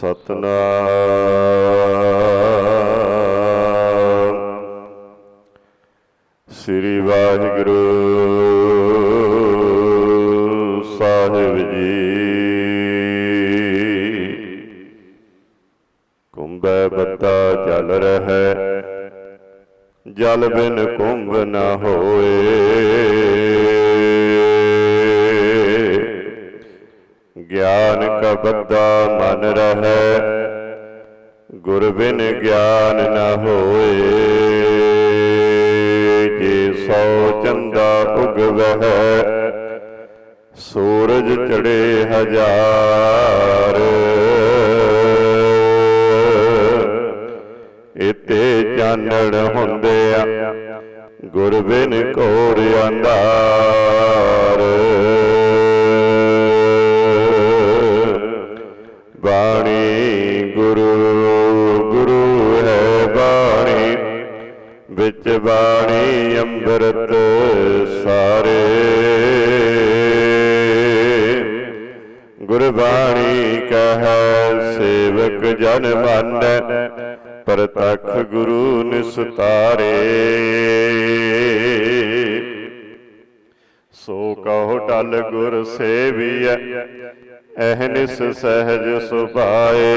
ਸਤਨਾਮ। ਸ੍ਰੀ ਵਾਹਿਗੁਰੂ ਸਾਹਿਬ ਜੀ। ਕੁੰਭੈ ਬੱਤਾ ਚੱਲ ਰਹਿ ਜਲ ਬਿਨ ਕੁੰਭ ਨਾ ਹੋਏ। ਹੋਏ ਜੇ ਸੌ ਚੰਦਾ ਉਗਵਹਿ, ਸੂਰਜ ਚੜੇ ਹਜ਼ਾਰ। ਇਤੇ ਚਾਨਣ ਹੁੰਦਿਆ ਗੁਰ ਬਿਨ ਘੋਰ ਅੰਧਾਰ ਬਾਣੀ ਸਾਰੇ। ਗੁਰਬਾਣੀ ਕਹੈ, ਸੇਵਕ ਜਨ ਮੰਨੈ, ਪ੍ਰਤਖ ਗੁਰੂ ਨਿਸਤਾਰੇ। ਸੋ ਕਹੋ ਟਲ ਗੁਰ ਸੇਵੀਐ ਅਹਨਿਸ ਸਹਿਜ ਸੁਭਾਏ।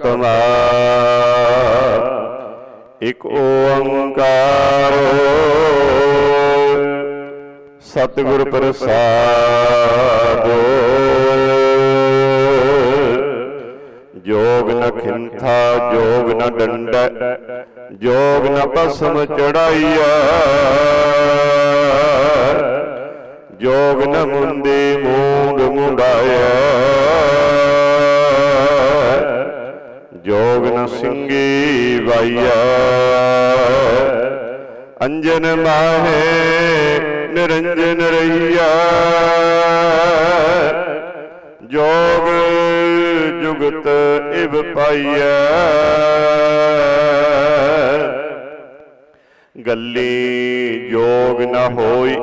ਘਰ ਸਤਮਾ ਇਕ ਓੰਕਾਰ ਸਤਿਗੁਰ ਪ੍ਰਸਾਦ। ਜੋਗ ਨ ਖਿੰਥਾ, ਜੋਗ ਨ ਡੰਡੈ, ਜੋਗ ਨ ਭਸਮ ਚੜਾਈਆ ਜੋਗ ਨ ਮੁੰਦੀ ਮੂੰਡ ਮੁੰਡਾਇਆ ਜੋਗ ਨ ਸਿੰਘੀ ਵਾਈਆ ਅੰਜਨ ਮਾਹੇ ਨਿਰੰਜਨ ਰਹੀਆ ਜੋਗ ਜੁਗਤ ਇਵ ਪਾਈਐ। ਗੱਲੀ ਜੋਗ ਨ ਹੋਈ,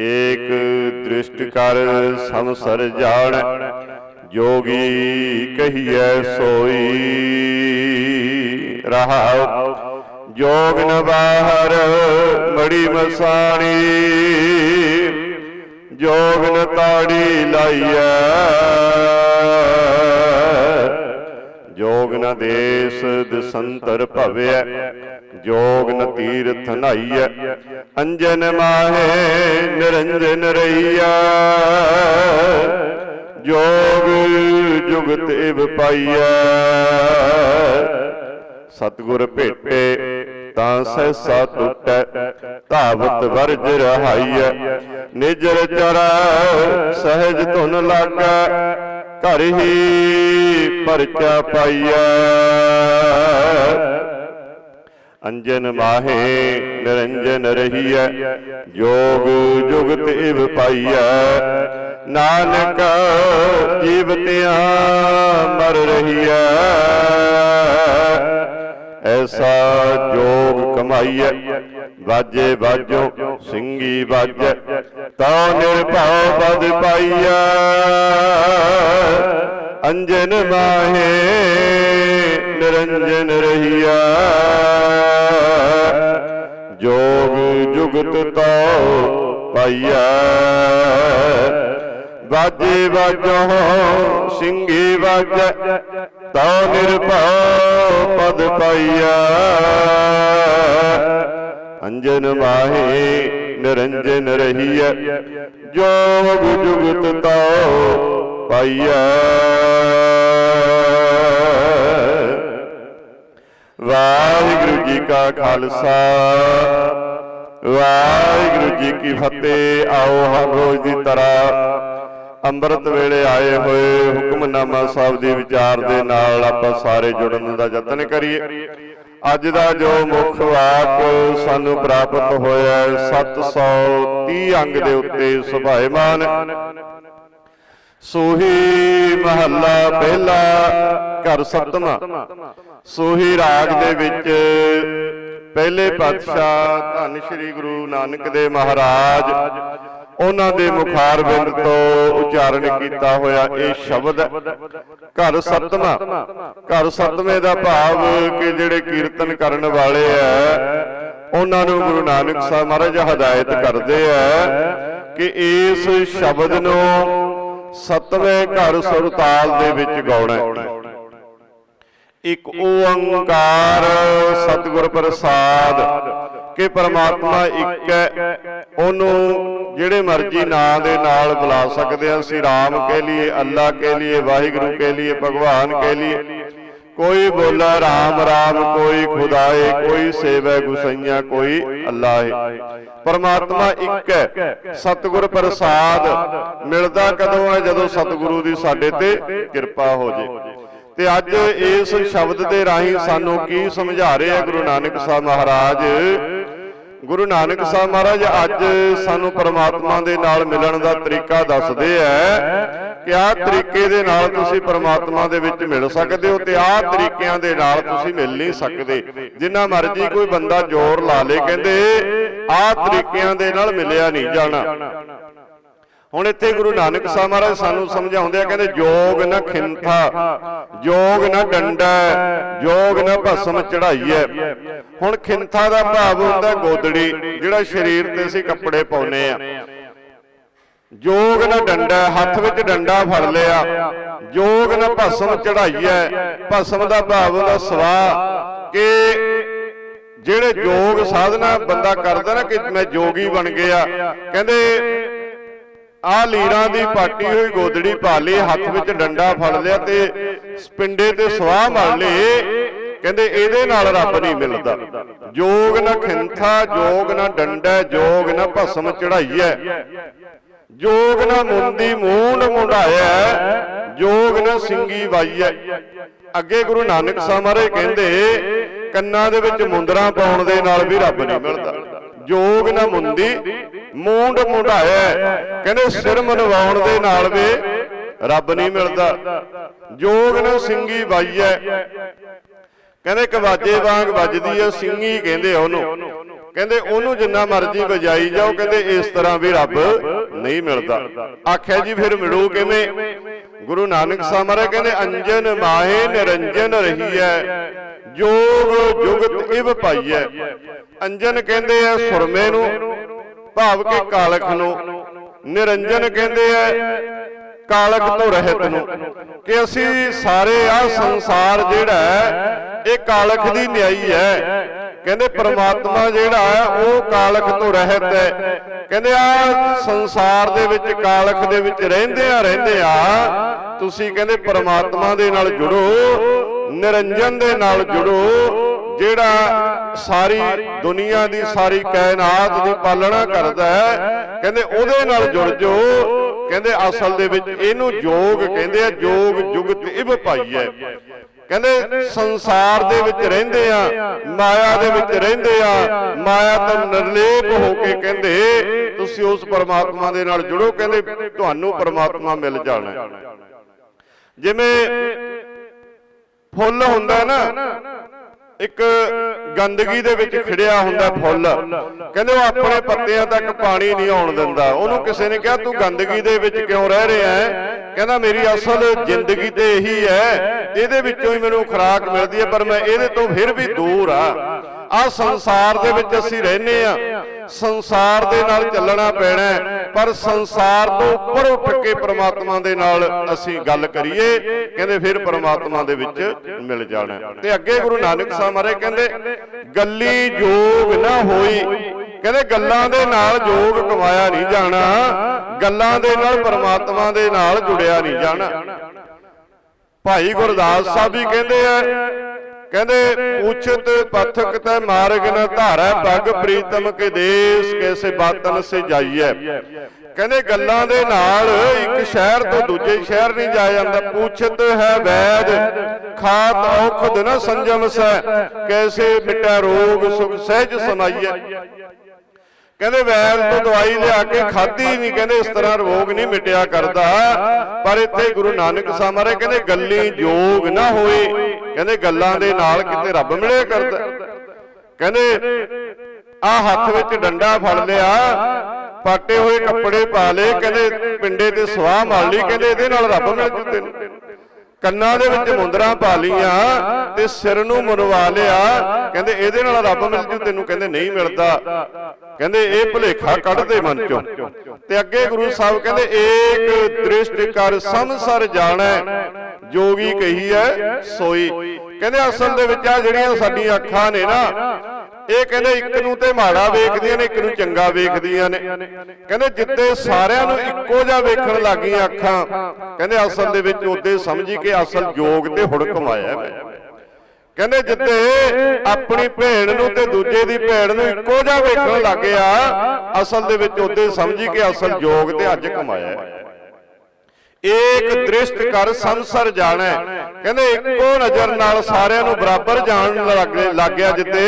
ਏਕ ਦ੍ਰਿਸ਼ਟ ਕਰ ਸੰਸਰ ਜਾਣ। ਜੋਗੀ ਕਹੀਐ ਸੋਈ। ਰਹਾਉ ਜੋਗ ਨ ਬਾਹਰ, ਮੜੀ ਮਸਾਣੀ। ਜੋਗ ਨ ਤਾੜੀ ਲਾਈਐ। ਜੋਗ ਨ ਦੇਸ ਦਸੰਤਰ ਭਵਿਐ। ਜੋਗ ਨ ਤੀਰਥ ਨਾਈਐ। ਅੰਜਨ ਮਾਹੇ ਨਿਰੰਜਨ ਰਈਆ ਜੋਗ ਜੁਗਤ ਇਵ ਪਾਈਐ। ਸਤਿਗੁਰ ਭੇਟੇ, ਤਾਂ ਸਹਿਸਾ ਟੁੱਟੈ ਧਾਵਤ ਵਰਜ ਰਹਾਈਐ। ਨਿਜਰ ਚਰੈ, ਸਹਿਜ ਧੁਨ ਲਾਗੈ, ਘਰ ਹੀ ਪਰਚਾ ਪਾਈਐ। ਅੰਜਨ ਮਾਹੇ ਨਿਰੰਜਨ ਰਹੀਐ, ਜੋਗ ਜੁਗਤ ਇਵ ਪਾਈਐ। ਨਾਨਕ ਜੀਵਤਿਆ ਮਰ ਰਹੀਐ ਐਸਾ ਜੋਗ ਕਮਾਈਐ। ਵਾਜੇ ਬਾਜੋ ਸਿੰਘੀ ਵਾਜੈ। ਤਾਂ ਨਿਰਭਉ ਬਦ ਪਾਈਐ। ਅੰਜਨ ਮਾਹੇ ਨਿਰੰਜਨ ਰਹੀਆ ਜੋਗ ਜੁਗਤ ਤੋ ਪਾਈਐ। ਵਾਜੇ ਵਾਜੋ ਸਿੰਘੀ ਵਾਜੈ, ਤਾ ਨਿਰਭਉ ਪਦ ਪਾਈਐ। ਅੰਜਨ ਮਾਹੇ ਨਿਰੰਜਨ ਰਹੀਐ, ਜੋ ਜੁਗਤ ਤੋ ਪਾਈਐ। ਵਾਹਿਗੁਰੂ ਜੀ ਕਾ ਖਾਲਸਾ, ਵਾਹਿਗੁਰੂ ਜੀ ਕੀ ਫਤਿਹ, ਆਓ ਹਰ ਰੋਜ਼ ਦੀ ਤਰ੍ਹਾਂ ਅੰਮ੍ਰਿਤ ਵੇਲੇ ਆਏ ਹੋਏ ਹੁਕਮਨਾਮਾ ਸਾਹਿਬ ਦੇ ਵਿਚਾਰ ਦੇ ਨਾਲ ਆਪਾਂ ਸਾਰੇ ਜੁੜਨ ਦਾ ਯਤਨ ਕਰੀਏ। ਅੱਜ ਦਾ ਜੋ ਮੁੱਖ ਵਾਕ ਸਾਨੂੰ ਪ੍ਰਾਪਤ ਹੋਇਆ ਹੈ 730 ਅੰਗ ਦੇ ਉੱਤੇ ਸੁਭਾਇਮਾਨ। ਸੋਹੀ ਮਹੱਲਾ ਪਹਿਲਾ ਘਰ ਸਤਮਾ ਸੋਹੀ ਰਾਗ ਦੇ ਵਿੱਚ ਪਹਿਲੇ ਪਾਤਸ਼ਾਹ ਧੰਨ ਸ੍ਰੀ ਗੁਰੂ ਨਾਨਕ ਦੇਵ ਮਹਾਰਾਜ ਉਹਨਾਂ ਦੇ ਮੁਖਾਰ ਬਿੰਦ ਤੋਂ ਉਚਾਰਨ ਕੀਤਾ ਹੋਇਆ ਇਹ ਸ਼ਬਦ। ਘਰ ਸਤਮਾ ਘਰ ਸਤਵੇਂ ਦਾ ਭਾਵ ਕਿ ਜਿਹੜੇ ਕੀਰਤਨ ਕਰਨ ਵਾਲੇ ਆ ਉਹਨਾਂ ਨੂੰ ਗੁਰੂ ਨਾਨਕ ਸਾਹਿਬ ਮਹਾਰਾਜ ਹਦਾਇਤ ਕਰਦੇ ਆ ਕਿ ਇਸ ਸ਼ਬਦ ਨੂੰ ਸਤਵੇਂ ਘਰ ਸੁਰਤਾਲ ਦੇ ਵਿੱਚ ਗਾਉਣਾ ਹੈ ਇੱਕ ਓੰਕਾਰ ਸਤਿਗੁਰ ਪ੍ਰਸਾਦ ਕਿ ਪਰਮਾਤਮਾ ਇੱਕ ਹੈ। ਉਹਨੂੰ ਜਿਹੜੇ ਮਰਜ਼ੀ ਨਾਂ ਦੇ ਨਾਲ ਬੁਲਾ ਸਕਦੇ ਹਾਂ। ਅਸੀਂ ਰਾਮ ਕਹਿ ਲਈਏ, ਅੱਲਾ ਕਹਿ ਲਈਏ, ਵਾਹਿਗੁਰੂ ਕਹਿ ਲਈਏ, ਭਗਵਾਨ ਕਹਿ ਲਈਏ। ਕੋਈ ਬੋਲਾ ਰਾਮ ਰਾਮ, ਕੋਈ ਖੁਦਾਏ, ਕੋਈ ਸੇਵੈ ਗੁਸਈਆ, ਕੋਈ ਅੱਲਾ ਹੈ ਪਰਮਾਤਮਾ ਇੱਕ ਹੈ। ਸਤਿਗੁਰ ਪ੍ਰਸਾਦ ਮਿਲਦਾ ਕਦੋਂ ਹੈ? ਜਦੋਂ ਸਤਿਗੁਰੂ ਦੀ ਸਾਡੇ ਤੇ ਕਿਰਪਾ ਹੋ ਜੇ। ਤੇ ਅੱਜ ਇਸ ਸ਼ਬਦ ਦੇ ਰਾਹੀਂ ਸਾਨੂੰ ਕੀ ਸਮਝਾ ਰਹੇ ਆ ਗੁਰੂ ਨਾਨਕ ਸਾਹਿਬ ਮਹਾਰਾਜ? ਗੁਰੂ ਨਾਨਕ ਸਾਹਿਬ ਮਹਾਰਾਜ, ਅੱਜ ਸਾਨੂੰ ਪਰਮਾਤਮਾ ਦੇ ਨਾਲ ਮਿਲਣ ਦਾ ਤਰੀਕਾ ਦੱਸਦੇ ਆ ਕਿ ਆਹ ਤਰੀਕੇ ਦੇ ਨਾਲ ਤੁਸੀਂ ਪਰਮਾਤਮਾ ਦੇ ਵਿੱਚ ਮਿਲ ਸਕਦੇ ਹੋ ਤੇ ਆਹ ਤਰੀਕਿਆਂ ਦੇ ਨਾਲ ਤੁਸੀਂ ਮਿਲ ਨਹੀਂ ਸਕਦੇ। ਜਿੰਨਾ ਮਰਜ਼ੀ ਕੋਈ ਬੰਦਾ ਜ਼ੋਰ ਲਾ ਲੇ, ਕਹਿੰਦੇ ਆਹ ਤਰੀਕਿਆਂ ਦੇ ਨਾਲ ਮਿਲਿਆ ਨਹੀਂ ਜਾਣਾ। ਹੁਣ ਇੱਥੇ ਗੁਰੂ ਨਾਨਕ ਸਾਹਿਬ ਮਹਾਰਾਜ ਸਾਨੂੰ ਸਮਝਾਉਂਦੇ ਆ, ਕਹਿੰਦੇ ਜੋਗ ਨਾ ਖਿੰਥਾ, ਜੋਗ ਨਾ ਡੰਡਾ, ਜੋਗ ਨਾ ਭਸਮ ਚੜਾਈਐ ਹੁਣ ਖਿੰਥਾ ਦਾ ਭਾਵ ਹੁੰਦਾ ਗੋਦੜੀ, ਜਿਹੜਾ ਸਰੀਰ ਤੇ ਅਸੀਂ ਕੱਪੜੇ ਪਾਉਨੇ ਆ। ਜੋਗ ਨਾ ਡੰਡਾ, ਹੱਥ ਵਿੱਚ ਡੰਡਾ ਫੜ ਲਿਆ। ਜੋਗ ਨਾ ਭਸਮ ਚੜਾਈਐ ਭਸਮ ਦਾ ਭਾਵ ਹੁੰਦਾ ਸਵਾ ਕਿ ਜਿਹੜੇ ਜੋਗ ਸਾਧਨਾ ਬੰਦਾ ਕਰਦਾ ਨਾ ਕਿ ਮੈਂ ਜੋਗੀ ਬਣ ਗਿਆ। ਕਹਿੰਦੇ ਆ ਲੀਰਾਂ ਦੀ ਪਾਟੀ ਹੋਈ, ਗੋਦੜੀ ਪਾ ਲਈ, ਹੱਥ ਵਿੱਚ ਡੰਡਾ ਫੜ ਲਿਆ ਤੇ ਪਿੰਡੇ ਤੇ ਸਵਾਹ ਮੜ ਲਈ। ਕਹਿੰਦੇ ਇਹਦੇ ਨਾਲ ਰੱਬ ਨਹੀਂ ਮਿਲਦਾ। ਜੋਗ ਨਾ ਖਿੰਥਾ, ਜੋਗ ਨਾ ਡੰਡਾ, ਜੋਗ ਨਾ ਭਸਮ ਚੜਾਈਐ ਜੋਗ ਨਾ ਮੁੰਦੀ ਮੂੰਡ ਮੁੰਡਾਇਆ ਜੋਗ ਨਾ ਸਿੰਗੀ ਵਾਈਐ ਅੱਗੇ ਗੁਰੂ ਨਾਨਕ ਸਾਹਿਬ ਮਹਾਰਾਜ ਕਹਿੰਦੇ, ਕੰਨਾਂ ਦੇ ਵਿੱਚ ਮੁੰਦਰਾ ਪਾਉਣ ਦੇ ਨਾਲ ਵੀ ਰੱਬ ਨਹੀਂ ਮਿਲਦਾ। ਜੋਗ ਨਾ ਮੁੰਦੀ, ਮੂੰਡ ਮੁੰਡਾਇਆ ਕਹਿੰਦੇ ਸਿਰ ਮਨਵਾਉਣ ਦੇ ਨਾਲ ਵੀ ਰੱਬ ਨਹੀਂ ਮਿਲਦਾ। ਜੋਗ ਨਾ ਸਿੰਗੀ ਵਾਈਐ। ਕਹਿੰਦੇ ਕਵਾਜੇ ਵਾਂਗ ਵੱਜਦੀ ਐ ਸਿੰਗੀ ਕਹਿੰਦੇ ਆ ਉਹਨੂੰ। ਕਹਿੰਦੇ ਉਹਨੂੰ ਜਿੰਨਾ ਮਰਜ਼ੀ ਵਜਾਈ ਜਾਓ ਕਹਿੰਦੇ ਇਸ ਤਰ੍ਹਾਂ ਵੀ ਰੱਬ ਨਹੀਂ ਮਿਲਦਾ। ਆਖਿਆ ਜੀ ਫਿਰ ਮਿਲੂ ਕਿਵੇਂ? ਗੁਰੂ ਨਾਨਕ ਸਾਹਿਬ ਮਹਾਰਾਜ ਕਹਿੰਦੇ ਅੰਜਨ ਮਾਹੇ ਨਿਰੰਜਨ ਰਹੀਐ ਜੋਗ ਜੁਗਤ ਇਵ ਪਾਈਐ ਅੰਜਨ ਕਹਿੰਦੇ ਆ ਸੁਰਮੇ ਨੂੰ ਭਾਵ ਕਿ ਕਾਲਖ ਨੂੰ। ਨਿਰੰਜਨ ਕਹਿੰਦੇ ਆ ਕਾਲਕ ਤੋਂ ਰਹਿਤ ਨੂੰ। ਕਿ ਅਸੀਂ ਸਾਰੇ ਆ ਸੰਸਾਰ ਜਿਹੜਾ ਇਹ ਕਾਲਕ ਦੀ ਨਿਆਈ ਹੈ। ਕਹਿੰਦੇ ਪ੍ਰਮਾਤਮਾ ਜਿਹੜਾ ਹੈ, ਉਹ ਕਾਲਖ ਤੋਂ ਰਹਿਤ ਹੈ। ਕਹਿੰਦੇ ਆ ਸੰਸਾਰ ਦੇ ਵਿੱਚ ਕਾਲਖ ਦੇ ਵਿੱਚ ਰਹਿੰਦੇ ਆ ਰਹਿੰਦੇ ਆ ਤੁਸੀਂ ਕਹਿੰਦੇ ਪ੍ਰਮਾਤਮਾ ਦੇ ਨਾਲ ਜੁੜੋ, ਨਿਰੰਜਨ ਦੇ ਨਾਲ ਜੁੜੋ, ਜਿਹੜਾ ਸਾਰੀ ਦੁਨੀਆ ਦੀ ਸਾਰੀ ਕਾਇਨਾਤ ਦੀ ਪਾਲਣਾ ਕਰਦਾ ਹੈ, ਕਹਿੰਦੇ ਉਹਦੇ ਨਾਲ ਜੁੜ ਜੋ ਕਹਿੰਦੇ ਅਸਲ ਦੇ ਵਿੱਚ ਇਹਨੂੰ ਯੋਗ ਕਹਿੰਦੇ ਆ ਯੋਗ ਜੁਗਤ ਇਵ ਪਾਈਐ। ਕਹਿੰਦੇ ਸੰਸਾਰ ਦੇ ਵਿੱਚ ਰਹਿੰਦੇ ਆ ਮਾਇਆ ਦੇ ਵਿੱਚ ਰਹਿੰਦੇ ਆ ਮਾਇਆ ਤੋਂ ਨਿਰਲੇਪ ਹੋ ਕੇ ਕਹਿੰਦੇ ਤੁਸੀਂ ਉਸ ਪਰਮਾਤਮਾ ਦੇ ਨਾਲ ਜੁੜੋ ਕਹਿੰਦੇ ਤੁਹਾਨੂੰ ਪਰਮਾਤਮਾ ਮਿਲ ਜਾਣਾ ਜਿਵੇਂ ਫੁੱਲ ਹੁੰਦਾ ਨਾ ਇੱਕ ਗੰਦਗੀ ਦੇ ਵਿੱਚ ਖਿੜਿਆ ਹੁੰਦਾ ਫੁੱਲ। ਕਹਿੰਦੇ ਉਹ ਆਪਣੇ ਪੱਤਿਆਂ ਤੱਕ ਪਾਣੀ ਨਹੀਂ ਆਉਣ ਦਿੰਦਾ। ਉਹਨੂੰ ਕਿਸੇ ਨੇ ਕਿਹਾ, ਤੂੰ ਗੰਦਗੀ ਦੇ ਵਿੱਚ ਕਿਉਂ ਰਹਿ ਰਿਹਾ ਹੈ? ਕਹਿੰਦਾ, ਮੇਰੀ ਅਸਲ ਜ਼ਿੰਦਗੀ ਤੇ ਇਹੀ ਹੈ। ਇਹਦੇ ਵਿੱਚੋਂ ਹੀ ਮੈਨੂੰ ਖੁਰਾਕ ਮਿਲਦੀ ਹੈ, ਪਰ ਮੈਂ ਇਹਦੇ ਤੋਂ ਫਿਰ ਵੀ ਦੂਰ ਆ। ਆ ਸੰਸਾਰ ਦੇ ਵਿੱਚ ਅਸੀਂ ਰਹਿੰਦੇ ਆ ਸੰਸਾਰ ਦੇ ਨਾਲ ਚੱਲਣਾ ਪੈਣਾ ਪਰ ਸੰਸਾਰ ਤੋਂ ਉੱਪਰ ਉੱਠ ਕੇ ਪ੍ਰਮਾਤਮਾ ਦੇ ਨਾਲ ਅਸੀਂ ਗੱਲ ਕਰੀਏ, ਕਹਿੰਦੇ ਫਿਰ ਪ੍ਰਮਾਤਮਾ ਦੇ ਵਿੱਚ ਮਿਲ ਜਾਣਾ ਤੇ ਅੱਗੇ ਗੁਰੂ ਨਾਨਕ ਸਾਹਿਬ ਮਹਾਰਾਜ ਕਹਿੰਦੇ, ਗੱਲੀ ਜੋਗ ਨਾ ਹੋਈ। ਕਹਿੰਦੇ ਗੱਲਾਂ ਦੇ ਨਾਲ ਜੋਗ ਕਮਾਇਆ ਨਹੀਂ ਜਾਣਾ, ਗੱਲਾਂ ਦੇ ਨਾਲ ਪ੍ਰਮਾਤਮਾ ਦੇ ਨਾਲ ਜੁੜਿਆ ਨਹੀਂ ਜਾਣਾ। ਭਾਈ ਗੁਰਦਾਸ ਸਾਹਿਬ ਵੀ ਕਹਿੰਦੇ ਆ ਕਹਿੰਦੇ ਪੁੱਛਤ ਪਥਕ ਤੈ ਮਾਰਗ ਨ ਧਾਰੈ, ਪਗ ਪ੍ਰੀਤਮ ਕੇ ਦੇਸ ਕੈਸੇ ਬਾਤਨ ਸੇ ਜਾਈਐ? ਕਹਿੰਦੇ, ਗੱਲਾਂ ਦੇ ਨਾਲ ਇੱਕ ਸ਼ਹਿਰ ਤੋਂ ਦੂਜੇ ਸ਼ਹਿਰ ਨਹੀਂ ਜਾਇਆ ਜਾਂਦਾ। ਪੁੱਛਤ ਹੈ ਵੈਦ, ਖਾਤ ਔਖਦ ਨ ਸੰਜਮ ਸੈ। ਕੈਸੇ ਮਿਟੈ ਰੋਗ ਸੁਖ ਸਹਿਜ ਸਮਾਈਐ ਕਹਿੰਦੇ ਵੈਦ ਤੋਂ ਦਵਾਈ ਲਿਆ ਕੇ ਖਾਧੀ ਨਹੀਂ ਕਹਿੰਦੇ ਇਸ ਤਰ੍ਹਾਂ ਰੋਗ ਨਹੀਂ ਮਿਟਿਆ ਕਰਦਾ। ਪਰ ਇੱਥੇ ਗੁਰੂ ਨਾਨਕ ਸਾਹਿਬ ਮਹਾਰਾਜ ਕਹਿੰਦੇ ਗੱਲੀ ਜੋਗ ਨਾ ਹੋਏ ਕਹਿੰਦੇ ਗੱਲਾਂ ਦੇ ਨਾਲ ਕਿਤੇ ਰੱਬ ਮਿਲਿਆ ਕਰਦਾ। ਕਹਿੰਦੇ ਆ ਹੱਥ ਵਿੱਚ ਡੰਡਾ ਫੜ ਲਿਆ ਪਾਟੇ ਹੋਏ ਕੱਪੜੇ ਪਾ ਲਏ ਕਹਿੰਦੇ ਪਿੰਡੇ ਤੇ ਸਵਾਹ ਮਾਰ ਲਈ ਕਹਿੰਦੇ ਇਹਦੇ ਨਾਲ ਰੱਬ ਮਿਲ ਜੂ ਤੈਨੂੰ ਕੰਨਾਂ ਦੇ ਵਿੱਚ ਮੁੰਦਰਾਂ ਪਾ ਲੀਆਂ ਤੇ ਸਿਰ ਨੂੰ ਮੁਰਵਾ ਲਿਆ। ਕਹਿੰਦੇ ਇਹਦੇ ਨਾਲ ਰੱਬ ਮਿਲ ਜੂ ਤੈਨੂੰ ਕਹਿੰਦੇ ਨਹੀਂ ਮਿਲਦਾ। ਕਹਿੰਦੇ ਇਹ ਭੁਲੇਖਾ ਕੱਢ ਦੇ ਮਨ ਚੋਂ। ਤੇ ਅੱਗੇ ਗੁਰੂ ਸਾਹਿਬ ਕਹਿੰਦੇ ਏਕ ਦ੍ਰਿਸ਼ਟ ਕਰ ਸੰਸਰ ਜਾਣੈ। ਜੋਗੀ ਕਹੀ ਐ ਸੋਈ। ਕਹਿੰਦੇ ਅਸਲ ਦੇ ਵਿੱਚ ਆ ਜਿਹੜੀਆਂ ਸਾਡੀਆਂ ਅੱਖਾਂ ਨੇ ਨਾ ਇਹ ਕਹਿੰਦੇ ਇੱਕ ਨੂੰ ਤੇ ਮਾੜਾ ਵੇਖਦੀਆਂ ਨੇ, ਇੱਕ ਨੂੰ ਚੰਗਾ ਵੇਖਦੀਆਂ ਨੇ। ਕਹਿੰਦੇ ਜਿੱਤੇ ਸਾਰਿਆਂ ਨੂੰ ਇੱਕੋ ਜਿਹਾ ਵੇਖਣ ਲੱਗੀਆਂ ਅੱਖਾਂ, ਕਹਿੰਦੇ ਅਸਲ ਦੇ ਵਿੱਚ ਉਹਦੇ ਸਮਝੀ ਕਿ ਅਸਲ ਯੋਗ ਤੇ ਹੁੜਕ ਆਇਆ ਮੈਂ। ਕਹਿੰਦੇ ਜਿੱਤੇ ਆਪਣੀ ਭੈਣ ਨੂੰ ਤੇ ਦੂਜੇ ਦੀ ਭੈਣ ਨੂੰ ਇੱਕੋ ਜਿਹਾ ਵੇਖਣ ਲੱਗ ਗਿਆ ਅਸਲ ਦੇ ਵਿੱਚ ਉਹਦੇ ਸਮਝੀ ਕਿ ਅਸਲ ਯੋਗ ਤੇ ਅੱਜ ਕਮਾਇਆ। ਏਕ ਦ੍ਰਿਸ਼ਟ ਕਰ ਸੰਸਰ ਜਾਣੈ। ਕਹਿੰਦੇ ਇੱਕੋ ਨਜ਼ਰ ਨਾਲ ਸਾਰਿਆਂ ਨੂੰ ਬਰਾਬਰ ਜਾਣਨ ਲੱਗ ਲੱਗ ਗਿਆ ਜਿੱਤੇ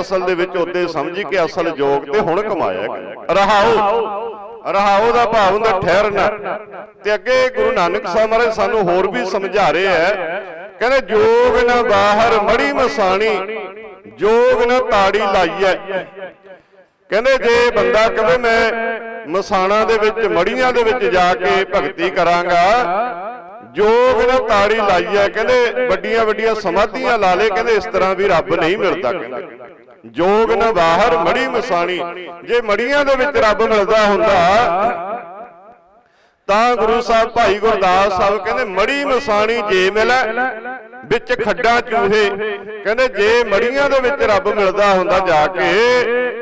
ਅਸਲ ਦੇ ਵਿੱਚ ਉਹਦੇ ਸਮਝੀ ਕਿ ਅਸਲ ਜੋਗ ਤੇ ਹੁਣ ਕਮਾਇਆ ਹੈ। ਰਹਾਉ ਦਾ ਭਾਵ ਹੁੰਦਾ ਠਹਿਰਨਾ। ਤੇ ਅੱਗੇ ਗੁਰੂ ਨਾਨਕ ਸਾਹਿਬ ਮਹਾਰਾਜ ਸਾਨੂੰ ਹੋਰ ਵੀ ਸਮਝਾ ਰਹੇ ਹੈ। ਕਹਿੰਦੇ ਜੋਗ ਨਾ ਬਾਹਰ ਮੜੀ ਮਸਾਣੀ। ਜੋਗ ਨਾ ਤਾੜੀ ਲਾਈਐ। ਕਹਿੰਦੇ ਜੇ ਬੰਦਾ ਕਹੇ ਮੈਂ ਮਸਾਣਾ ਦੇ ਵਿੱਚ ਮੜੀਆਂ ਦੇ ਵਿੱਚ ਜਾ ਕੇ ਭਗਤੀ ਕਰਾਂਗਾ। ਜੋਗ ਨਾ ਤਾੜੀ ਲਾਈ ਹੈ ਕਹਿੰਦੇ ਵੱਡੀਆਂ ਵੱਡੀਆਂ ਸਮਾਧੀਆਂ ਲਾ ਲੇ ਕਹਿੰਦੇ ਇਸ ਤਰ੍ਹਾਂ ਵੀ ਰੱਬ ਨਹੀਂ ਮਿਲਦਾ ਕਹਿੰਦੇ। ਜੋਗ ਨਾ ਬਾਹਰ ਮੜੀ ਮਸਾਣੀ। ਜੇ ਮੜੀਆਂ ਦੇ ਵਿੱਚ ਰੱਬ ਮਿਲਦਾ ਹੁੰਦਾ ਤਾਂ ਗੁਰੂ ਸਾਹਿਬ ਭਾਈ ਗੁਰਦਾਸ ਸਾਹਿਬ ਕਹਿੰਦੇ ਮੜੀ ਮਸਾਣੀ ਜੇ ਮਿਲੈ ਵਿੱਚ ਖੱਡਾਂ ਚੂਹੇ। ਕਹਿੰਦੇ ਜੇ ਮੜੀਆਂ ਦੇ ਵਿੱਚ ਰੱਬ ਮਿਲਦਾ ਹੁੰਦਾ ਜਾ ਕੇ,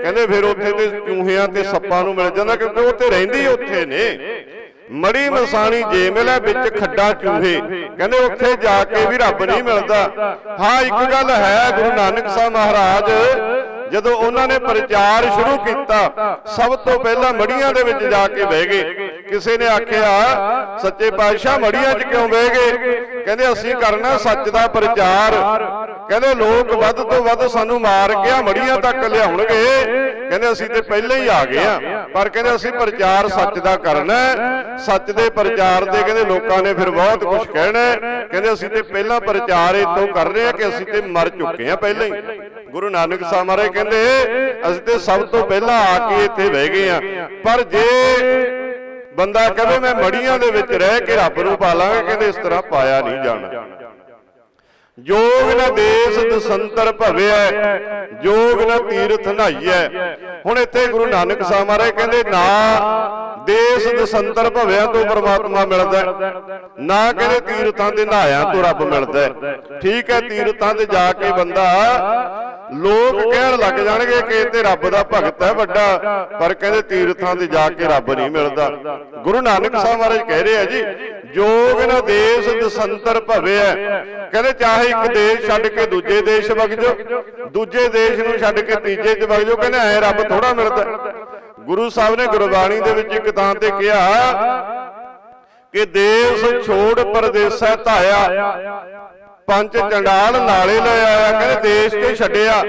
ਕਹਿੰਦੇ ਫਿਰ ਉੱਥੇ ਤੇ ਚੂਹਿਆਂ ਤੇ ਸੱਪਾਂ ਨੂੰ ਮਿਲ ਜਾਂਦਾ, ਕਿਉਂਕਿ ਉਹ ਤੇ ਰਹਿੰਦੇ ਉੱਥੇ ਨੇ। ਮੜੀ ਮਸਾਣੀ ਜੇ ਮਿਲੈ ਵਿੱਚ ਖੱਡਾ ਚੂਹੇ। ਕਹਿੰਦੇ ਉੱਥੇ ਜਾ ਕੇ ਵੀ ਰੱਬ ਨਹੀਂ ਮਿਲਦਾ। ਹਾਂ, ਇੱਕ ਗੱਲ ਹੈ ਗੁਰੂ ਨਾਨਕ ਸਾਹਿਬ ਮਹਾਰਾਜ ਜਦੋਂ ਉਹਨਾਂ ਨੇ ਪ੍ਰਚਾਰ ਸ਼ੁਰੂ ਕੀਤਾ, ਸਭ ਤੋਂ ਪਹਿਲਾਂ ਮੜੀਆਂ ਦੇ ਵਿੱਚ ਜਾ ਕੇ ਬਹਿ ਗਏ। ਕਿਸੇ ਨੇ ਆਖਿਆ, ਸੱਚੇ ਪਾਤਸ਼ਾਹ, ਮੜੀਆਂ 'ਚ ਕਿਉਂ ਬਹਿ ਗਏ? ਕਹਿੰਦੇ, ਅਸੀਂ ਕਰਨਾ ਸੱਚ ਦਾ ਪ੍ਰਚਾਰ। ਕਹਿੰਦੇ, ਲੋਕ ਵੱਧ ਤੋਂ ਵੱਧ ਸਾਨੂੰ ਮਾਰ ਕੇ ਆ ਮੜੀਆਂ ਤੱਕ ਲਿਆਉਣਗੇ। ਕਹਿੰਦੇ, ਅਸੀਂ ਤੇ ਪਹਿਲਾਂ ਹੀ ਆ ਗਏ ਆ। ਪਰ ਕਹਿੰਦੇ, ਅਸੀਂ ਪ੍ਰਚਾਰ ਸੱਚ ਦਾ ਕਰਨਾ ਸੱਚ ਦੇ ਪ੍ਰਚਾਰ ਦੇ ਕਹਿੰਦੇ, ਲੋਕਾਂ ਨੇ ਫਿਰ ਬਹੁਤ ਕੁਝ ਕਹਿਣਾ ਕਹਿੰਦੇ, ਅਸੀਂ ਤੇ ਪਹਿਲਾਂ ਪ੍ਰਚਾਰ ਇਤੋਂ ਕਰ ਰਹੇ ਆ ਕਿ ਅਸੀਂ ਤੇ ਮਰ ਚੁੱਕੇ ਆ ਪਹਿਲਾਂ ਹੀ। ਗੁਰੂ ਨਾਨਕ ਸਾਹਿਬ ਮਹਾਰਾਜ ਕਹਿੰਦੇ, ਅਸੀਂ ਤੇ ਸਭ ਤੋਂ ਪਹਿਲਾਂ ਆ ਕੇ ਇੱਥੇ ਬਹਿ ਗਏ ਆ ਪਰ ਜੇ ਬੰਦਾ ਕਹੇ, ਮੈਂ ਮੜੀਆਂ ਦੇ ਵਿੱਚ ਰਹਿ ਕੇ ਰੱਬ ਨੂੰ ਪਾ ਲਾਂਗਾ ਕਹਿੰਦੇ ਇਸ ਤਰ੍ਹਾਂ ਪਾਇਆ ਨਹੀਂ ਜਾਣਾ। ਜੋਗ ਨਾ ਦੇਸ ਦਸੰਤਰ ਭਵਿਐ, ਜੋਗ ਨਾ ਤੀਰਥ ਨਹਾਈਐ ਹੁਣ ਇੱਥੇ ਗੁਰੂ ਨਾਨਕ ਸਾਹਿਬ ਮਹਾਰਾਜ ਕਹਿੰਦੇ, ਨਾ ਦੇਸ ਦਸੰਤਰ ਭਵਿਆਂ ਤੋਂ ਪਰਮਾਤਮਾ ਮਿਲਦਾ ਨਾ ਕਹਿੰਦੇ ਤੀਰਥਾਂ ਦੇ ਨਹਾਇਆਂ ਤੋਂ ਰੱਬ ਮਿਲਦਾ ਠੀਕ ਹੈ, ਤੀਰਥਾਂ ਤੇ ਜਾ ਕੇ ਬੰਦਾ, ਲੋਕ ਕਹਿਣ ਲੱਗ ਜਾਣਗੇ ਕਿ ਇਹ ਤੇ ਰੱਬ ਦਾ ਭਗਤ ਹੈ ਵੱਡਾ, ਪਰ ਕਹਿੰਦੇ ਤੀਰਥਾਂ ਤੇ ਜਾ ਕੇ ਰੱਬ ਨਹੀਂ ਮਿਲਦਾ। ਗੁਰੂ ਨਾਨਕ ਸਾਹਿਬ ਮਹਾਰਾਜ ਕਹਿ ਰਹੇ ਆ ਜੀ, ਜੋਗ ਨਾ ਦੇਸ ਦਸੰਤਰ ਭਵਿਐ। ਕਹਿੰਦੇ ਚਾਹੇ ਇੱਕ ਦੇਸ਼ ਛੱਡ ਕੇ ਦੂਜੇ ਦੇਸ਼ ਵਗ ਜਾਓ। ਦੂਜੇ ਦੇਸ਼ ਨੂੰ ਛੱਡ ਕੇ ਤੀਜੇ 'ਚ ਵਗ ਜਾਓ। ਕਹਿੰਦੇ ਐ ਰੱਬ ਥੋੜਾ ਮਿਲਦਾ। ਗੁਰੂ ਸਾਹਿਬ ਨੇ ਗੁਰਬਾਣੀ ਦੇ ਵਿੱਚ ਇੱਕ ਥਾਂ ਤੇ ਕਿਹਾ ਕਿ ਦੇਸ ਛੋੜ ਪਰਦੇਸੈ ਧਾਇਆ। ਪੰਜ ਚੰਡਾਲ ਨਾਲੇ ਲੈ ਆਇਆ। ਕਹਿੰਦੇ ਦੇਸ਼ ਤੇ ਛੱਡਿਆ।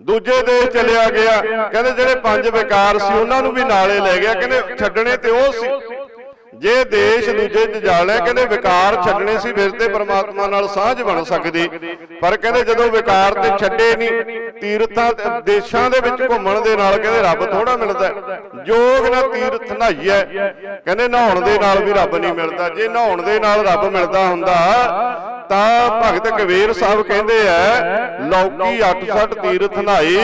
ਦੂਜੇ ਦੇਸ਼ ਚਲਿਆ ਗਿਆ। ਕਹਿੰਦੇ ਜਿਹੜੇ ਪੰਜ ਵਿਕਾਰ ਸੀ, ਉਹਨਾਂ ਨੂੰ ਵੀ ਨਾਲੇ ਲੈ ਗਿਆ। ਕਹਿੰਦੇ ਛੱਡਣੇ ਤੇ ਉਹ ਸੀ। ਜੇ ਦੇਸ਼ ਦੂਜੇ ਚ ਜਾਣਾ ਕਹਿੰਦੇ ਵਿਕਾਰ ਛੱਡਣੇ ਸੀ, ਫਿਰ ਤੇ ਪ੍ਰਮਾਤਮਾ ਨਾਲ ਸਾਂਝ ਬਣ ਸਕਦੀ। ਪਰ ਕਹਿੰਦੇ ਜਦੋਂ ਵਿਕਾਰ ਤੇ ਛੱਡੇ ਨਹੀਂ, ਤੀਰਥਾਂ ਦੇਸ਼ਾਂ ਦੇ ਵਿੱਚ ਘੁੰਮਣ ਦੇ ਨਾਲ ਕਹਿੰਦੇ ਰੱਬ ਥੋੜਾ ਮਿਲਦਾ ਜੋਗ ਨਾ ਤੀਰਥ ਨਹਾਈਐ ਕਹਿੰਦੇ ਨਹਾਉਣ ਦੇ ਨਾਲ ਵੀ ਰੱਬ ਨਹੀਂ ਮਿਲਦਾ। ਜੇ ਨਹਾਉਣ ਦੇ ਨਾਲ ਰੱਬ ਮਿਲਦਾ ਹੁੰਦਾ, ਤਾਂ ਭਗਤ ਕਬੀਰ ਸਾਹਿਬ ਕਹਿੰਦੇ ਐ ਲੌਕੀ 68 ਤੀਰਥ ਨਹਾਈ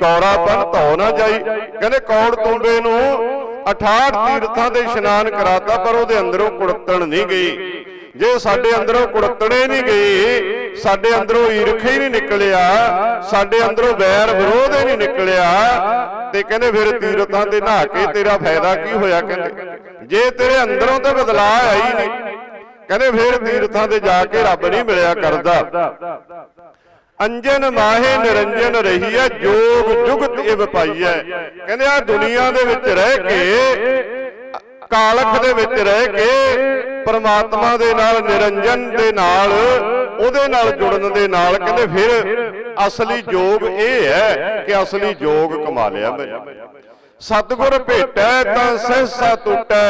ਕੌਰਾਪਨ ਧੋ ਨਾ ਜਾਈ। ਕਹਿੰਦੇ ਕੌੜ ਤੁੰਬੇ ਨੂੰ 68 ਤੀਰਥਾਂ ਦੇ ਇਸ਼ਨਾਨ ਕਰਾਤਾ ਪਰ ਉਹਦੇ ਅੰਦਰੋਂ ਕੁੜਤਣ ਨਹੀਂ ਗਈ। ਜੇ ਸਾਡੇ ਅੰਦਰੋਂ ਕੁੜਤਣੇ ਨਹੀਂ ਗਈ ਸਾਡੇ ਅੰਦਰੋਂ ਈਰਖਾ ਹੀ ਨਹੀਂ ਨਿਕਲਿਆ ਸਾਡੇ ਅੰਦਰੋਂ ਵੈਰ ਵਿਰੋਧ ਹੀ ਨਹੀਂ ਨਿਕਲਿਆ। ਤੇ ਕਹਿੰਦੇ ਫਿਰ ਤੀਰਥਾਂ ਤੇ ਨਹਾ ਕੇ ਤੇਰਾ ਫਾਇਦਾ ਕੀ ਹੋਇਆ ਕਹਿੰਦੇ? ਜੇ ਤੇਰੇ ਅੰਦਰੋਂ ਤਾਂ ਬਦਲਾਅ ਹੀ ਨਹੀਂ। ਕਹਿੰਦੇ ਫਿਰ ਤੀਰਥਾਂ ਤੇ ਜਾ ਕੇ ਰੱਬ ਨਹੀਂ ਮਿਲਿਆ ਕਰਦਾ। ਅੰਜਨ ਮਾਹੇ ਨਿਰੰਜਨ ਰਹੀ ਹੈ ਜੋਗ ਜੁਗਤ ਇਵ ਪਾਈਐ। ਕਹਿੰਦੇ ਆ ਦੁਨੀਆ ਦੇ ਵਿੱਚ ਰਹਿ ਕੇ, ਕਾਲਖ ਦੇ ਵਿੱਚ ਰਹਿ ਕੇ, ਪਰਮਾਤਮਾ ਦੇ ਨਾਲ, ਨਿਰੰਜਨ ਦੇ ਨਾਲ, ਉਹਦੇ ਨਾਲ ਜੁੜਨ ਦੇ ਨਾਲ, ਕਹਿੰਦੇ ਫਿਰ ਅਸਲੀ ਜੋਗ ਇਹ ਹੈ ਕਿ ਅਸਲੀ ਜੋਗ ਕਮਾ ਲਿਆ ਮੈਂ। ਸਤਿਗੁਰ ਭੇਟੈ ਤਾਂ ਸਹਿਸਾ ਟੁੱਟੈ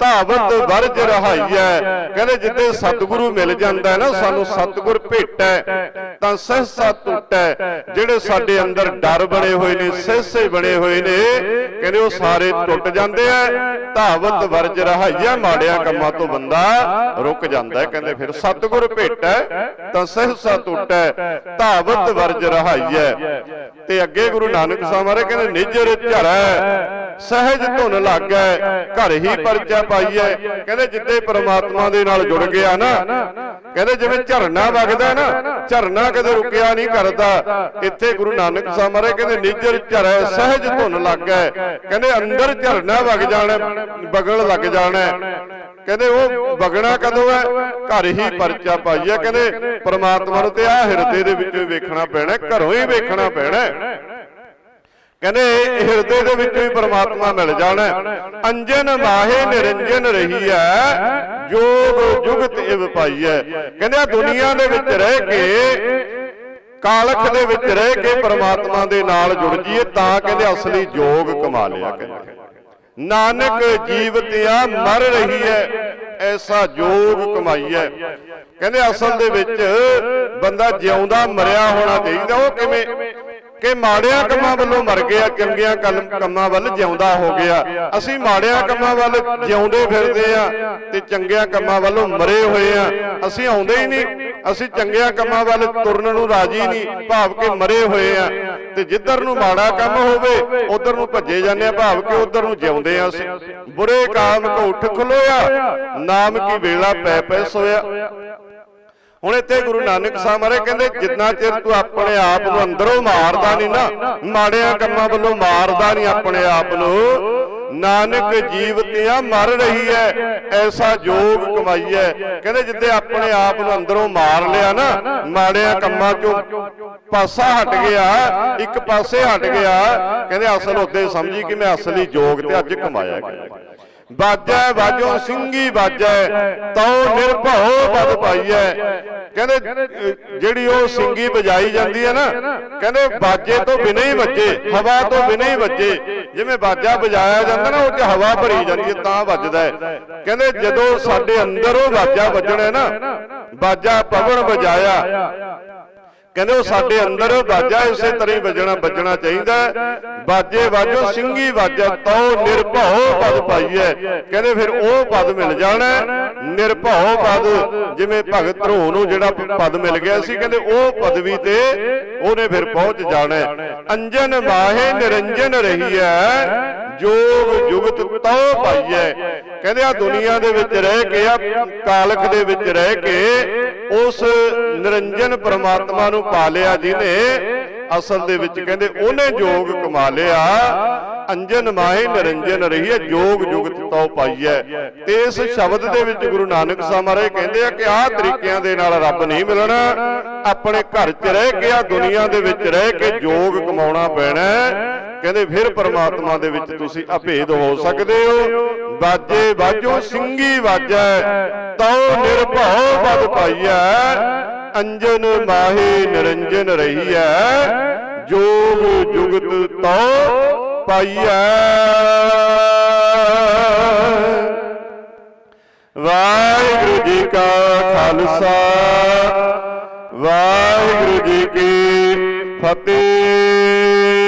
ਧਾਵਤ ਵਰਜ ਰਹਾਈਐ। ਕਹਿੰਦੇ ਜਿੱਦੇ ਸਤਿਗੁਰੂ ਮਿਲ ਜਾਂਦਾ ਹੈ ਨਾ, ਸਾਨੂੰ ਸਤਿਗੁਰ ਭੇਟੈ, ਤਾਂ ਸਹਿਸਾ ਟੁੱਟੈ ਜਿਹੜੇ ਸਾਡੇ ਅੰਦਰ ਡਰ ਬਣੇ ਹੋਏ ਨੇ, ਸਹਿਸੇ ਬਣੇ ਹੋਏ ਨੇ, ਕਹਿੰਦੇ ਉਹ ਸਾਰੇ ਟੁੱਟ ਜਾਂਦੇ ਆ ਧਾਵਤ ਵਰਜ ਰਹਾਈਐ, ਮਾੜਿਆਂ ਕੰਮਾਂ ਤੋਂ ਬੰਦਾ ਰੁਕ ਜਾਂਦਾ ਹੈ ਕਹਿੰਦੇ ਫਿਰ ਸਤਿਗੁਰ ਭੇਟੈ, ਤਾਂ ਸਹਿਸਾ ਟੁੱਟੈ ਧਾਵਤ ਵਰਜ ਰਹਾਈਐ। ਤੇ ਅੱਗੇ ਗੁਰੂ ਨਾਨਕ ਸਾਹਿਬ ਮਹਾਰਾਜ ਕਹਿੰਦੇ, ਨਿਜਰ ਝਰੈ ਸਹਿਜ ਧੁਨ ਲਾਗੈ, ਘਰ ਹੀ ਪਰਚਾ ਪਾਈਐ। ਕਹਿੰਦੇ ਜਿੱਦੇ ਪ੍ਰਮਾਤਮਾ ਦੇ ਨਾਲ ਜੁੜ ਗਿਆ ਨਾ, ਕਹਿੰਦੇ ਜਿਵੇਂ ਝਰਨਾ ਵਗਦਾ ਨਾ, ਝਰਨਾ ਕਦੇ ਰੁਕਿਆ ਨਹੀਂ ਕਰਦਾ। ਇੱਥੇ ਗੁਰੂ ਨਾਨਕ ਸਾਹਿਬ ਮਹਾਰਾਜ ਕਹਿੰਦੇ, ਨਿਜਰ ਝਰੈ, ਸਹਿਜ ਧੁਨ ਲਾਗੈ। ਕਹਿੰਦੇ ਅੰਦਰ ਝਰਨਾ ਵਗ ਜਾਣਾ, ਵਗਣ ਲੱਗ ਜਾਣਾ। ਕਹਿੰਦੇ ਉਹ ਵਗਣਾ ਕਦੋਂ ਹੈ? ਘਰ ਹੀ ਪਰਚਾ ਪਾਈਆ ਕਹਿੰਦੇ ਪ੍ਰਮਾਤਮਾ ਨੂੰ ਤੇ ਆ ਹਿਰਦੇ ਦੇ ਵਿੱਚੋਂ ਵੇਖਣਾ ਪੈਣਾ, ਘਰੋਂ ਹੀ ਵੇਖਣਾ ਪੈਣਾ। ਕਹਿੰਦੇ ਹਿਰਦੇ ਦੇ ਵਿੱਚੋਂ ਹੀ ਪ੍ਰਮਾਤਮਾ ਮਿਲ ਜਾਣਾ ਅੰਜਨ ਮਾਹੇ ਨਿਰੰਜਨ ਰਹੀ ਹੈ ਜੋਗ ਜੁਗਤ ਇਵ ਪਾਈਐ। ਕਹਿੰਦੇ ਆ ਦੁਨੀਆ ਦੇ ਵਿੱਚ ਰਹਿ ਕੇ ਕਾਲਖ ਦੇ ਵਿੱਚ ਰਹਿ ਕੇ ਪ੍ਰਮਾਤਮਾ ਦੇ ਨਾਲ ਜੁੜ ਜੀਏ ਤਾਂ ਕਹਿੰਦੇ ਅਸਲੀ ਜੋਗ ਕਮਾ ਲਿਆ ਕਹਿੰਦੇ। ਨਾਨਕ ਜੀਵਤਿਆ ਮਰ ਰਹੀ ਹੈ ਐਸਾ ਜੋਗ ਕਮਾਈਐ। ਕਹਿੰਦੇ ਅਸਲ ਦੇ ਵਿੱਚ ਬੰਦਾ ਜਿਉਂਦਾ ਮਰਿਆ ਹੋਣਾ ਚਾਹੀਦਾ ਉਹ ਕਿਵੇਂ? ਕਿ ਮਾੜਿਆਂ ਕੰਮਾਂ ਵੱਲੋਂ ਮਰ ਗਿਆ ਚੰਗਿਆਂ ਕੰਮਾਂ ਵੱਲ ਜਿਉਂਦਾ ਹੋ ਗਿਆ। ਅਸੀਂ ਮਾੜਿਆਂ ਕੰਮਾਂ ਵੱਲ ਜਿਉਂਦੇ ਫਿਰਦੇ ਆ ਤੇ ਚੰਗਿਆਂ ਕੰਮਾਂ ਵੱਲੋਂ ਮਰੇ ਹੋਏ ਆ। ਅਸੀਂ ਆਉਂਦੇ ਹੀ ਨਹੀਂ। ਅਸੀਂ ਚੰਗਿਆਂ ਕੰਮਾਂ ਵੱਲ ਤੁਰਨ ਨੂੰ ਰਾਜੀ ਨਹੀਂ। ਭਾਵ ਕਿ ਮਰੇ ਹੋਏ ਆ। ਤੇ ਜਿੱਧਰ ਨੂੰ ਮਾੜਾ ਕੰਮ ਹੋਵੇ ਉਧਰ ਨੂੰ ਭੱਜੇ ਜਾਂਦੇ ਆ। ਭਾਵ ਕਿ ਉਧਰ ਨੂੰ ਜਿਉਂਦੇ ਆ ਅਸੀਂ। ਬੁਰੇ ਕਾਮ ਕੋ ਉੱਠ ਖਲੋਇਆ। ਨਾਮ ਕੀ ਵੇਲਾ ਪੈ ਪੈ ਸੋਇਆ। ਹੁਣ ਇੱਥੇ ਗੁਰੂ ਨਾਨਕ ਸਾਹਿਬ ਮਹਾਰਾਜ ਕਹਿੰਦੇ ਜਿੰਨਾ ਚਿਰ ਤੂੰ ਆਪਣੇ ਆਪ ਨੂੰ ਅੰਦਰੋਂ ਮਾਰਦਾ ਨਹੀਂ ਨਾ ਮਾੜਿਆਂ ਕੰਮਾਂ ਵੱਲੋਂ ਮਾਰਦਾ ਨਹੀਂ ਆਪਣੇ ਆਪ ਨੂੰ। ਨਾਨਕ ਜੀਵਤਿਆਂ ਮਰ ਰਹੀ ਹੈ ਐਸਾ ਜੋਗ ਕਮਾਈਐ ਕਹਿੰਦੇ ਜਿੱਦੇ ਆਪਣੇ ਆਪ ਨੂੰ ਅੰਦਰੋਂ ਮਾਰ ਲਿਆ ਨਾ ਮਾੜਿਆਂ ਕੰਮਾਂ ਚੋਂ ਪਾਸਾ ਹਟ ਗਿਆ ਇੱਕ ਪਾਸੇ ਹਟ ਗਿਆ। ਕਹਿੰਦੇ ਅਸਲ ਉੱਤੇ ਸਮਝੀ ਕਿ ਮੈਂ ਅਸਲੀ ਜੋਗ ਤੇ ਅੱਜ ਕਮਾਇਆ ਗਿਆ। ਬਾਜੈ ਵਾਜੋ ਸਿੰਘੀ ਬਾਜੈ, ਤਉ ਨਿਰਭਉ ਬਦ ਪਾਈਐ ਕਹਿੰਦੇ, ਜਿਹੜੀ ਉਹ ਸਿੰਘੀ ਵਜਾਈ ਜਾਂਦੀ ਹੈ ਨਾ, ਕਹਿੰਦੇ ਬਾਜੇ ਤੋਂ ਬਿਨਾਂ ਹੀ ਵੱਜੇ, ਹਵਾ ਤੋਂ ਬਿਨਾਂ ਹੀ ਵੱਜੇ। ਜਿਵੇਂ ਬਾਜਾ ਵਜਾਇਆ ਜਾਂਦਾ ਨਾ, ਉਹ 'ਚ ਹਵਾ ਭਰੀ ਜਾਂਦੀ ਹੈ ਤਾਂ ਵੱਜਦਾ ਹੈ ਕਹਿੰਦੇ ਜਦੋਂ ਸਾਡੇ ਅੰਦਰ ਉਹ ਬਾਜਾ ਵੱਜਣਾ ਨਾ, ਬਾਜਾ ਪਵਨ ਵਜਾਇਆ ਕਹਿੰਦੇ ਉਹ ਸਾਡੇ ਅੰਦਰ ਬਾਜਾ ਇਸੇ ਤਰ੍ਹਾਂ ਹੀ ਵੱਜਣਾ ਵੱਜਣਾ ਚਾਹੀਦਾ ਹੈ। ਬਾਜੇ ਵਾਜੋ ਸਿੰਘੀ ਵਾਜਾ ਤਉ ਨਿਰਭਉ ਪਦ ਪਾਈਐ ਕਹਿੰਦੇ ਫਿਰ ਉਹ ਪਦ ਮਿਲ ਜਾਣਾ। ਨਿਰਭਉ ਪਦ ਜਿਵੇਂ ਭਗਤ ਧਰੋ ਨੂੰ ਜਿਹੜਾ ਪਦ ਮਿਲ ਗਿਆ ਸੀ ਕਹਿੰਦੇ ਉਹ ਪਦਵੀ ਤੇ ਉਹਨੇ ਫਿਰ ਪਹੁੰਚ ਜਾਣਾ। ਅੰਜਨ ਮਾਹੇ ਨਿਰੰਜਨ ਰਹੀ ਹੈ ਜੋਗ ਜੁਗਤ ਤਉ ਪਾਈਐ। ਕਹਿੰਦੇ ਆ ਦੁਨੀਆ ਦੇ ਵਿੱਚ ਰਹਿ ਕੇ, ਆ ਕਾਲਕ ਦੇ ਵਿੱਚ ਰਹਿ ਕੇ ਉਸ ਨਿਰੰਜਨ ਪਰਮਾਤਮਾ ਨੂੰ ਪਾ ਲਿਆ ਜਿਹਨੇ, ਅਸਲ ਦੇ ਵਿੱਚ ਕਹਿੰਦੇ ਉਹਨੇ ਜੋਗ ਕਮਾ ਲਿਆ। ਅੰਜਨ ਮਾਹੇ ਨਿਰੰਜਨ ਰਹੀ ਹੈ ਜੋਗ ਜੁਗਤ ਤਉ ਪਾਈਐ। ਤੇ ਇਸ ਸ਼ਬਦ ਦੇ ਵਿੱਚ ਗੁਰੂ ਨਾਨਕ ਸਾਹਿਬ ਮਹਾਰਾਜ ਕਹਿੰਦੇ ਆ ਕਿ ਆਹ ਤਰੀਕਿਆਂ ਦੇ ਨਾਲ ਰੱਬ ਨਹੀਂ ਮਿਲਣਾ। ਆਪਣੇ ਘਰ 'ਚ ਰਹਿ ਕੇ, ਆ ਦੁਨੀਆ ਦੇ ਵਿੱਚ ਰਹਿ ਕੇ ਜੋਗ ਕਮਾਉਣਾ ਪੈਣਾ। ਕਹਿੰਦੇ ਫਿਰ ਪਰਮਾਤਮਾ ਦੇ ਵਿੱਚ ਤੁਸੀਂ ਅਭੇਦ ਹੋ ਸਕਦੇ ਹੋ। ਬਾਜੇ ਬਾਜੋ ਸਿੰਘੀ ਵਾਜੈ, ਤਉ ਨਿਰਭਉ ਬਦ ਪਾਈਐ, ਅੰਜਨ ਮਾਹੇ ਨਿਰੰਜਨ ਰਹੀਐ, ਜੋਗ ਜੁਗਤ ਤਉ ਪਾਈਐ। ਵਾਹਿਗੁਰੂ ਜੀ ਕਾ ਖਾਲਸਾ, ਵਾਹਿਗੁਰੂ ਜੀ ਕੀ ਫਤਿਹ।